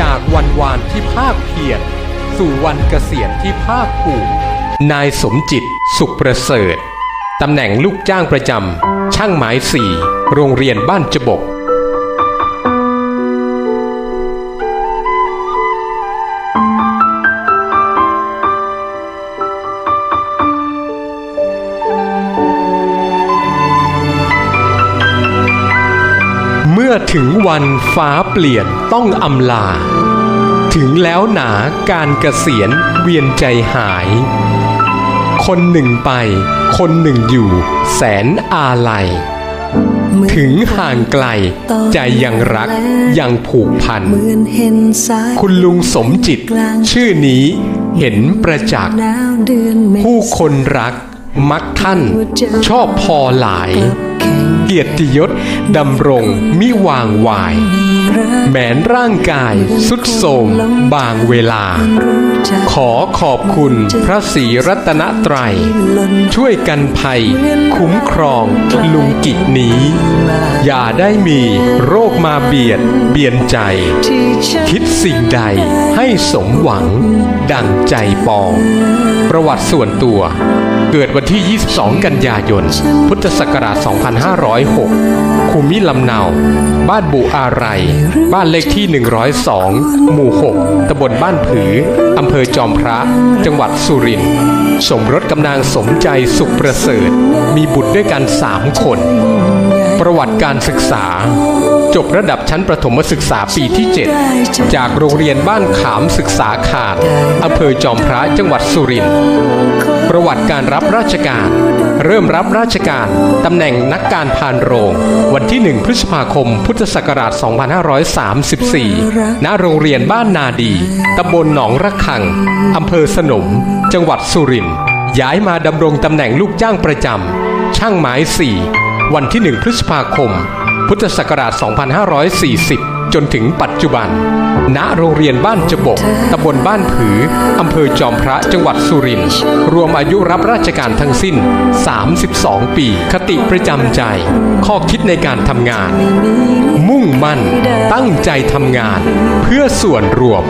จากวันวานที่ภาคเพียรสู่วันเกษียณที่ภาคภูมินายสมจิต สุขประเสริฐตำแหน่งลูกจ้างประจำช่างหมายสี่โรงเรียนบ้านจบก อถึงวันฟ้าเปลี่ยนต้องอำลา ถึงแล้วหนาการเกษียณเวียนใจหาย คนหนึ่งไป คนหนึ่งอยู่ แสนอาลัย ถึงห่างไกล ใจยังรักยังผูกพัน คุณลุงสมจิต ชื่อนี้เห็นประจักษ์ผู้คนรักมักท่าน ชอบพอหลาย เกียรติยศดำรงมิวางวาย แม้นร่างกายสุดโทมบางเวลา ขอขอบคุณพระศรีรัตนตรัย ช่วยกันภัย คุ้มครองลุงกิจนี้ อย่าได้มีโรคมาเบียดเบียนใจ คิดสิ่งใดให้สมหวัง ดังใจปอง ประวัติส่วนตัว เกิดวันที่ 22 กันยายน พุทธศักราช 2506ภูมิลำเนา บ้านบุอาไร บ้านเลขที่ 102 หมู่ 6 ตำบลบ้านผือ อำเภอจอมพระ จังหวัดสุรินทร์ สมรสกำนางสมใจสุขประเสริฐ มีบุตรด้วยกัน 3 คน ประวัติการศึกษาจบระดับชั้นประถมศึกษาปีที่ 7 จากโรงเรียนบ้านขามศึกษาขาดอำเภอจอมพระจังหวัดสุรินทร์ ประวัติการรับราชการ เริ่มรับราชการ ตำแหน่งนักการพานโรง วันที่ 1 พฤษภาคม พุทธศักราช 2534 ณ โรงเรียนบ้านนาดี ตำบลหนองระคัง อำเภอสนม จังหวัดสุรินทร์ ย้ายมาดำรงตำแหน่งลูกจ้างประจำ ช่างไม้4วันที่ 1 พฤษภาคม พุทธศักราช 2540 จนถึงปัจจุบัน ณโรงเรียนบ้านจบกตำบลบ้านผือ อำเภอจอมพระจังหวัดสุรินทร์รวมอายุรับราชการทั้งสิ้น 32 ปี คติประจำใจ ข้อคิดในการทำงาน มุ่งมั่น ตั้งใจทำงาน เพื่อส่วนรวม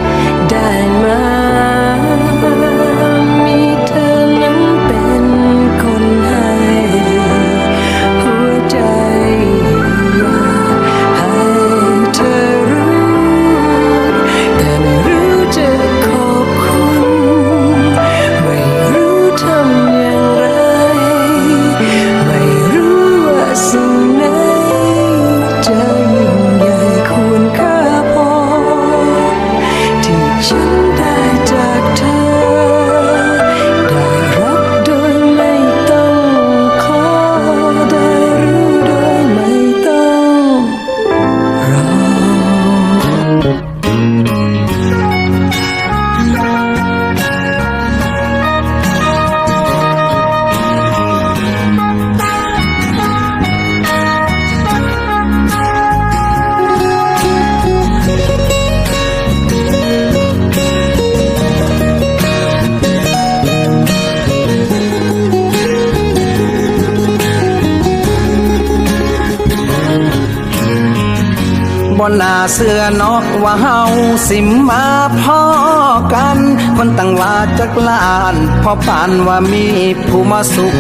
บนหน้าเสื้อนาะว่าเฮาสิมาพ่อกัน คนตั้งว่าจักลานพอปานว่ามีผู้มาสุข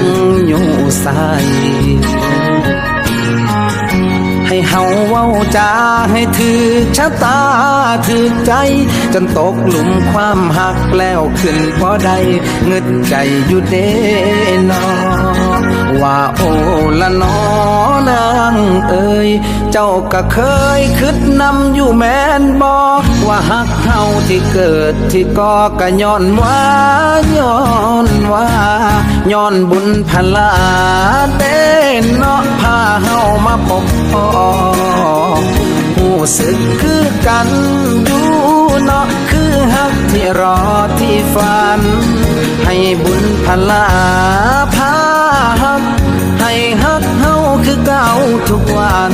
อยู่ใสให้เฮาเว้าจาให้ถือชะตาถือใจ จนตกหลุมความหักแล้วขึ้นพอได้เงึดใจอยู่เด้นอ ว่าโอละนอนางเอ้ยเจ้าก็เคยคิดนำอยู่แม่นบอกว่าหักเฮาที่เกิดที่ก่อก็ย้อนว่าย้อนว่าย้อนบุญพลาเด้เนาะพาเฮามาพบพ่อหูสึกคือกันอยู่เนาะคือหักที่รอที่ฝัน ให้บุญพลา ทุกวัน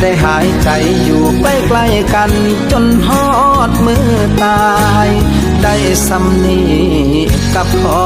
ได้หายใจอยู่ใกล้ๆกัน จนฮอดมือตาย ได้สำนีกับพอ